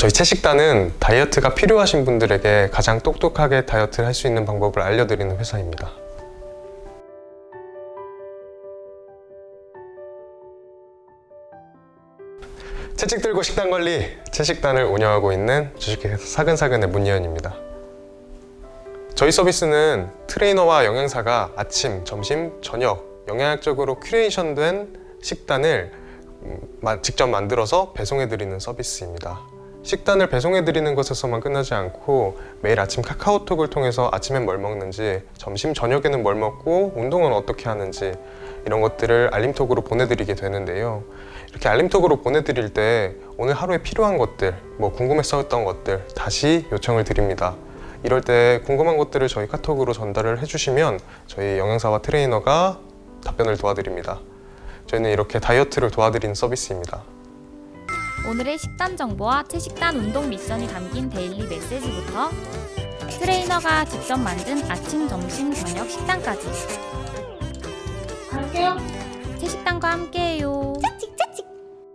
저희 채식단은 다이어트가 필요하신 분들에게 가장 똑똑하게 다이어트를 할 수 있는 방법을 알려드리는 회사입니다. 채찍 들고 식단 관리, 채식단을 운영하고 있는 주식회사 사근사근의 문예현입니다. 저희 서비스는 트레이너와 영양사가 아침, 점심, 저녁 영양학적으로 큐레이션된 식단을 음, 마- 직접 만들어서 배송해 드리는 서비스입니다. 식단을 배송해드리는 것에서만 끝나지 않고 매일 아침 카카오톡을 통해서 아침엔 뭘 먹는지, 점심, 저녁에는 뭘 먹고 운동은 어떻게 하는지 이런 것들을 알림톡으로 보내드리게 되는데요. 이렇게 알림톡으로 보내드릴 때 오늘 하루에 필요한 것들, 뭐 궁금했었던 것들 다시 요청을 드립니다. 이럴 때 궁금한 것들을 저희 카톡으로 전달을 해주시면 저희 영양사와 트레이너가 답변을 도와드립니다. 저희는 이렇게 다이어트를 도와드리는 서비스입니다. 오늘의 식단 정보와 채식단 운동 미션이 담긴 데일리 메시지부터 트레이너가 직접 만든 아침, 점심, 저녁 식단까지 갈게요. 채식단과 함께해요.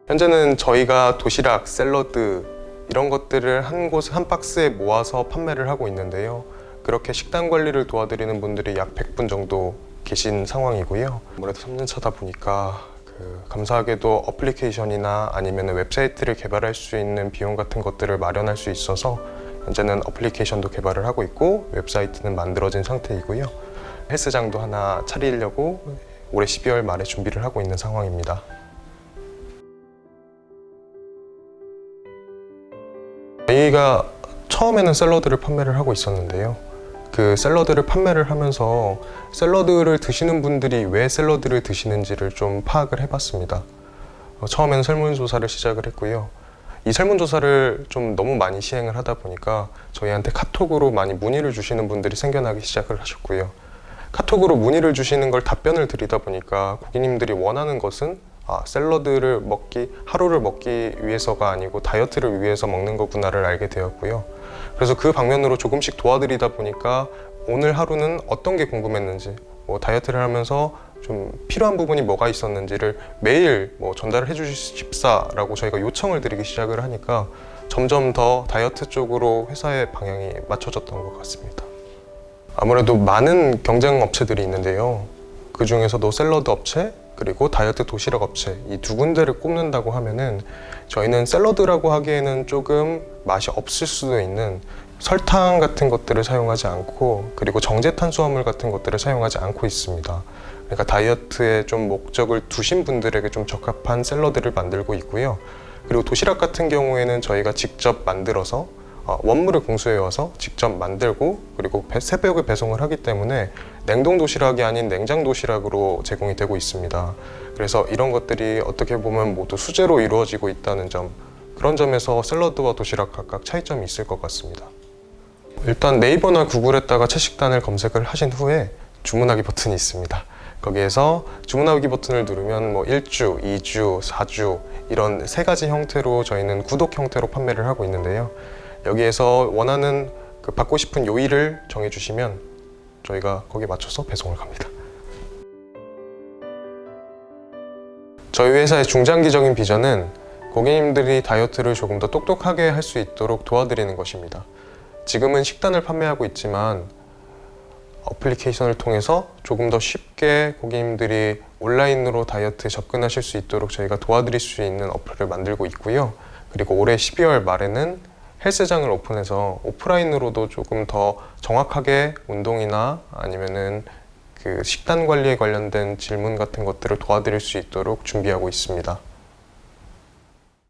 현재는 저희가 도시락, 샐러드 이런 것들을 한 곳, 한 박스에 모아서 판매를 하고 있는데요. 그렇게 식단 관리를 도와드리는 분들이 약 100분 정도 계신 상황이고요. 아무래도 3년 차다 보니까 그 감사하게도 어플리케이션이나 아니면 웹사이트를 개발할 수 있는 비용 같은 것들을 마련할 수 있어서 현재는 어플리케이션도 개발을 하고 있고 웹사이트는 만들어진 상태이고요. 헬스장도 하나 차리려고 올해 12월 말에 준비를 하고 있는 상황입니다. 저희가 처음에는 샐러드를 판매를 하고 있었는데요. 그 샐러드를 판매를 하면서 샐러드를 드시는 분들이 왜 샐러드를 드시는지를 좀 파악을 해봤습니다. 어, 처음에는 설문조사를 시작을 했고요. 이 설문조사를 좀 너무 많이 시행을 하다 보니까 저희한테 카톡으로 많이 문의를 주시는 분들이 생겨나기 시작을 하셨고요. 카톡으로 문의를 주시는 걸 답변을 드리다 보니까 고객님들이 원하는 것은 아, 샐러드를 먹기, 하루를 먹기 위해서가 아니고 다이어트를 위해서 먹는 거구나를 알게 되었고요. 그래서 그 방면으로 조금씩 도와드리다 보니까 오늘 하루는 어떤 게 궁금했는지, 뭐 다이어트를 하면서 좀 필요한 부분이 뭐가 있었는지를 매일 뭐 전달을 해주십사라고 저희가 요청을 드리기 시작을 하니까 점점 더 다이어트 쪽으로 회사의 방향이 맞춰졌던 것 같습니다. 아무래도 많은 경쟁 업체들이 있는데요. 그 중에서도 샐러드 업체 그리고 다이어트 도시락 업체 이 두 군데를 꼽는다고 하면은 저희는 샐러드라고 하기에는 조금 맛이 없을 수도 있는 설탕 같은 것들을 사용하지 않고 그리고 정제 탄수화물 같은 것들을 사용하지 않고 있습니다. 그러니까 다이어트에 좀 목적을 두신 분들에게 좀 적합한 샐러드를 만들고 있고요. 그리고 도시락 같은 경우에는 저희가 직접 만들어서 어, 원물을 공수해 와서 직접 만들고 그리고 배- 새벽에 배송을 하기 때문에 냉동 도시락이 아닌 냉장 도시락으로 제공이 되고 있습니다. 그래서 이런 것들이 어떻게 보면 모두 수제로 이루어지고 있다는 점 그런 점에서 샐러드와 도시락 각각 차이점이 있을 것 같습니다. 일단 네이버나 구글에다가 채식단을 검색을 하신 후에 주문하기 버튼이 있습니다. 거기에서 주문하기 버튼을 누르면 뭐 1주, 2주, 4주 이런 세 가지 형태로 저희는 구독 형태로 판매를 하고 있는데요. 여기에서 원하는 그 받고 싶은 요일을 정해주시면 저희가 거기에 맞춰서 배송을 갑니다. 저희 회사의 중장기적인 비전은 고객님들이 다이어트를 조금 더 똑똑하게 할 수 있도록 도와드리는 것입니다. 지금은 식단을 판매하고 있지만 어플리케이션을 통해서 조금 더 쉽게 고객님들이 온라인으로 다이어트에 접근하실 수 있도록 저희가 도와드릴 수 있는 어플을 만들고 있고요. 그리고 올해 12월 말에는 헬스장을 오픈해서 오프라인으로도 조금 더 정확하게 운동이나 아니면은 그 식단 관리에 관련된 질문 같은 것들을 도와드릴 수 있도록 준비하고 있습니다.